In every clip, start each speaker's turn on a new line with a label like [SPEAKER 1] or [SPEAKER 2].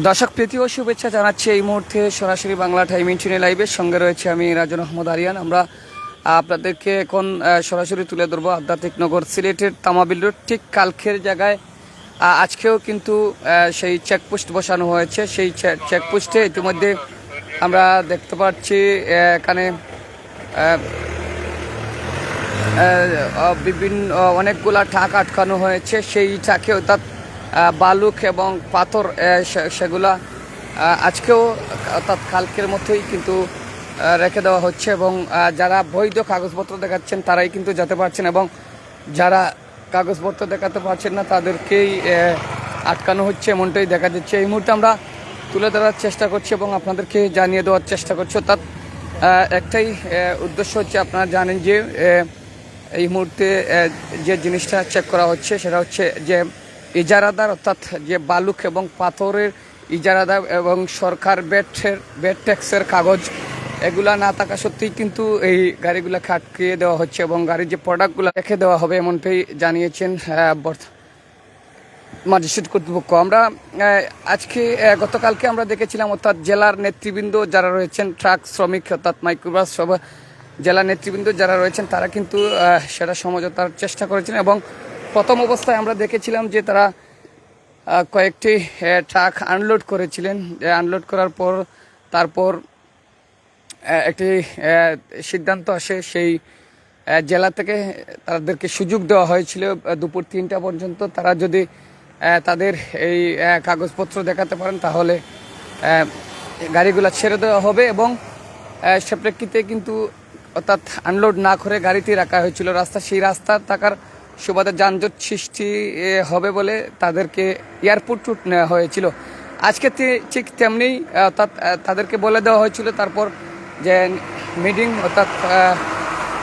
[SPEAKER 1] দর্শক, প্রীতি ও শুভেচ্ছা জানাচ্ছি এই মুহূর্তে সরাসরি বাংলা টাইম ইন্টিনে লাইভের সঙ্গে রয়েছে আমি রাজন আহমদ আরিয়ান। আমরা আপনাদেরকে এখন সরাসরি তুলে ধরবো আধ্যাত্মিক নগর সিলেটের তামাবিল রোড। ঠিক কালকের জায়গায় আজকেও কিন্তু সেই চেকপোস্ট বসানো হয়েছে। সেই চেকপোস্টে ইতিমধ্যে আমরা দেখতে পাচ্ছি এখানে বিভিন্ন অনেকগুলা ঠাক আটকানো হয়েছে। সেই ঠাকে অর্থাৎ বালুক এবং পাথর সেগুলা আজকেও অর্থাৎ কালকের মতোই কিন্তু রেখে দেওয়া হচ্ছে এবং যারা বৈধ কাগজপত্র দেখাচ্ছেন তারাই কিন্তু যেতে পারছেন এবং যারা কাগজপত্র দেখাতে পারছেন না তাদেরকেই আটকানো হচ্ছে এমনটাই দেখা যাচ্ছে। এই মুহূর্তে আমরা তুলে ধরার চেষ্টা করছি এবং আপনাদেরকে জানিয়ে দেওয়ার চেষ্টা করছি। অর্থাৎ একটাই উদ্দেশ্য হচ্ছে আপনারা জানেন যে এই মুহূর্তে যে জিনিসটা চেক করা হচ্ছে সেটা হচ্ছে যে ইজারাদার, অর্থাৎ যে বালুক এবং পাথরের ইজারাদার এবং সরকার বেটের বেড ট্যাক্সের কাগজ, এগুলা না থাকা সত্ত্বেই কিন্তু এই গাড়িগুলোকে আটকিয়ে দেওয়া হচ্ছে এবং গাড়ির যে প্রোডাক্টগুলো রেখে দেওয়া হবে এমনটাই জানিয়েছেন ম্যাজিস্ট্রেট কর্তৃপক্ষ। আমরা আজকে গতকালকে আমরা দেখেছিলাম, অর্থাৎ জেলার নেতৃবৃন্দ যারা রয়েছেন, ট্রাক শ্রমিক, অর্থাৎ মাইক্রোবাস সব জেলা নেতৃবৃন্দ যারা রয়েছেন, তারা কিন্তু সেটা সমঝোতার চেষ্টা করেছেন এবং প্রথম অবস্থায় আমরা দেখেছিলাম যে তারা কয়েকটি ট্রাক আনলোড করেছিলেন। আনলোড করার পর, তারপর একটি সিদ্ধান্ত আসে সেই জেলা থেকে তাদেরকে সুযোগ দেওয়া হয়েছিল দুপুর তিনটা পর্যন্ত। তারা যদি তাদের এই কাগজপত্র দেখাতে পারেন, তাহলে গাড়িগুলো ছেড়ে দেওয়া হবে এবং সে প্রেক্ষিতে কিন্তু অর্থাৎ আনলোড না করে গাড়িটি রাখা হয়েছিল। রাস্তা, সেই রাস্তা থাকার সুবাদে যানজট সৃষ্টি হবে বলে তাদেরকে এয়ারপোর্ট রুট নেওয়া হয়েছিল। আজকে ঠিক তেমনি অর্থাৎ তাদেরকে বলে দেওয়া হয়েছিল তারপর যে মিটিং, অর্থাৎ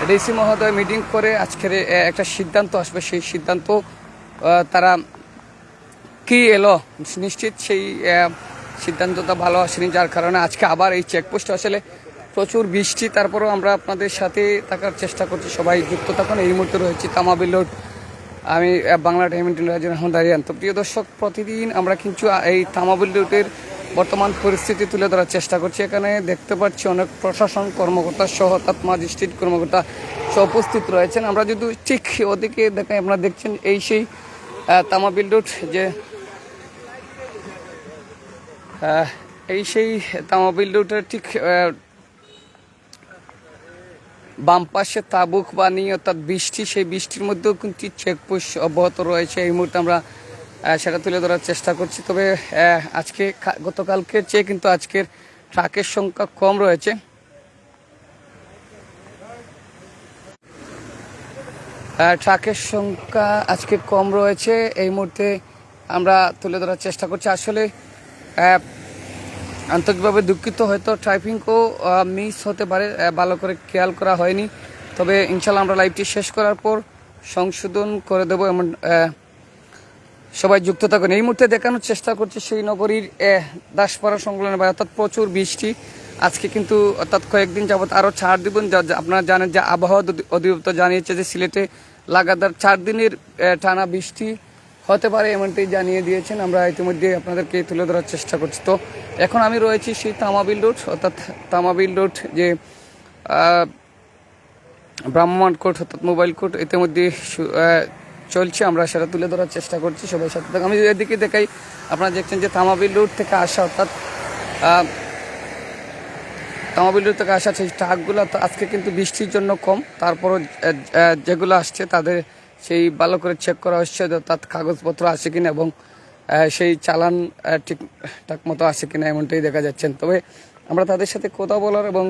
[SPEAKER 1] ডিসি মহোদয় মিটিং করে আজকের একটা সিদ্ধান্ত আসবে। সেই সিদ্ধান্ত তারা কি এলো নিশ্চিত সেই সিদ্ধান্তটা ভালো আসেনি, যার কারণে আজকে আবার এই চেকপোস্ট আসলে প্রচুর বৃষ্টি, তারপরেও আমরা আপনাদের সাথে থাকার চেষ্টা করছি। সবাই যুক্ত থাকুন, এই মুহূর্তে রয়েছে তামাবিল আমি বাংলা টাইম রাজন আহমদ আরিয়ান তো প্রিয় দর্শক, প্রতিদিন আমরা কিন্তু এই তামাবিল রোডের বর্তমান পরিস্থিতি তুলে ধরার চেষ্টা করছি। এখানে দেখতে পাচ্ছি অনেক প্রশাসন কর্মকর্তা সহ অর্থাৎ ম্যাজিস্ট্রেট কর্মকর্তা উপস্থিত রয়েছেন। আমরা যদি ঠিক ওদিকে দেখাই আপনারা দেখছেন, এই সেই তামাবিল রোড যে এই সেই তামাবিল রোডের ঠিক বাম পাশে তাবুক বানিয়ে অর্থাৎ বৃষ্টি, সেই বৃষ্টির মধ্যেও কিন্তু চেকপোস্ট অব্যাহত রয়েছে। এই মুহূর্তে আমরা সেটা তুলে ধরার চেষ্টা করছি। তবে আজকে গতকালকের চেয়ে কিন্তু আজকের ট্রাকের সংখ্যা কম রয়েছে। ট্রাকের সংখ্যা আজকে কম রয়েছে। এই মুহূর্তে আমরা তুলে ধরার চেষ্টা করছি। আসলে আন্তরিকভাবে দুঃখিত, হয়তো ট্রাইপিংও মিস হতে পারে ভালো করে খেয়াল করা হয়নি। তবে ইনশাল্লাহ আমরা লাইভটি শেষ করার পর সংশোধন করে দেবো এমন সবাই যুক্ত থাকুন। এই মুহূর্তে দেখানোর চেষ্টা করছি সেই নগরীর দাসপাড়া সংলগ্ন বা অর্থাৎ প্রচুর বৃষ্টি। আজকে কিন্তু অর্থাৎ কয়েকদিন যাবৎ আরও ছাড় দিবেন আপনারা জানেন যে আবহাওয়া অধি- অধিদপ্তর জানিয়েছে যে সিলেটে লাগাতার চার দিনের টানা বৃষ্টি হতে পারে, এমনটাই জানিয়ে দিয়েছেন। আমরা ইতিমধ্যে আপনাদেরকে তুলে ধরার চেষ্টা করছি। তো এখন আমি রয়েছি সেই তামাবিল রোড, অর্থাৎ তামাবিল রোড যে ব্রাহ্মণ কোর্ট, অর্থাৎ মোবাইল কোর্ট, ইতিমধ্যে চলছে। আমরা সেটা তুলে ধরার চেষ্টা করছি সবাই সাথে আমি এদিকে দেখাই, আপনারা দেখছেন যে তামাবিল রোড থেকে আসা, অর্থাৎ তামাবিল রোড থেকে আসা সেই ট্রাকগুলো আজকে কিন্তু বৃষ্টির জন্য কম। তারপরও যেগুলো আসছে তাদের সেই ভালো করে চেক করা হচ্ছে তার কাগজপত্র আছে কিনা এবং সেই চালান ঠিক ঠাক মতো আছে কিনা এমনটাই দেখা যাচ্ছেন। তবে আমরা তাদের সাথে কথা বলার এবং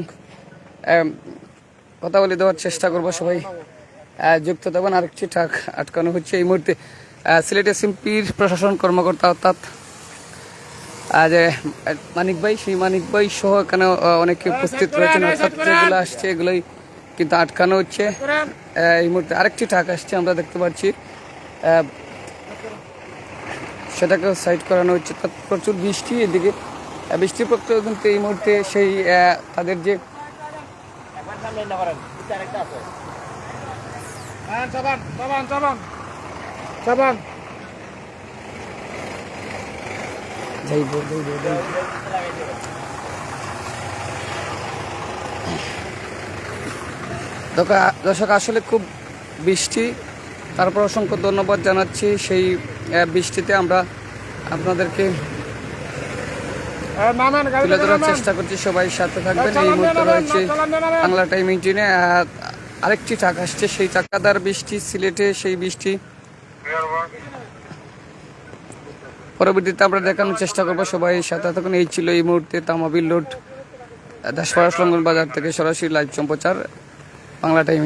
[SPEAKER 1] কথা বলে দেওয়ার চেষ্টা করব সবাই। যুক্ত থাকবেন আরেকটি ঠাক আটকানো হচ্ছে এই মুহূর্তে। সিলেট এসএমপির প্রশাসন কর্মকর্তা অর্থাৎ আহ, মানিক ভাই সেই মানিক ভাই সহ এখানে অনেকে উপস্থিত রয়েছেন। অর্থাৎ যেগুলো আসছে এগুলোই কিন্তু আটকানো হচ্ছে। এই মুহূর্তে আরেকটি ঠাক আসছে আমরা দেখতে পাচ্ছি। আহ, সেটাকেও সাইড করানো হচ্ছে। প্রচুর বৃষ্টি এদিকে। আহ, বৃষ্টির পক্ষেও কিন্তু এই মুহূর্তে সেই তাদের যে যাইব যাইব যাইব দর্শক আসলে খুব বৃষ্টি। তারপর অসংখ্য ধন্যবাদ জানাচ্ছি সেই বৃষ্টিতে আমরা আপনাদেরকে
[SPEAKER 2] গাড়ি
[SPEAKER 1] তুলে ধরার চেষ্টা করছি। সবাই সাথে থাকবেন। এই মুহূর্তে রয়েছে। বাংলা টাইম ইন্টিনে আরেকটি ট্রাক আসছে। সেই টাকাদার বৃষ্টি সিলেটে সেই বৃষ্টি। পরবর্তীতে আমরা দেখানোর চেষ্টা করব। সবাই সাথে থাকুন। এই ছিল এই মুহূর্তে তামাবিল রোড দাসপাড়া লঙ্গন বাজার থেকে সরাসরি লাইভ সম্প্রচার বাংলা টাইম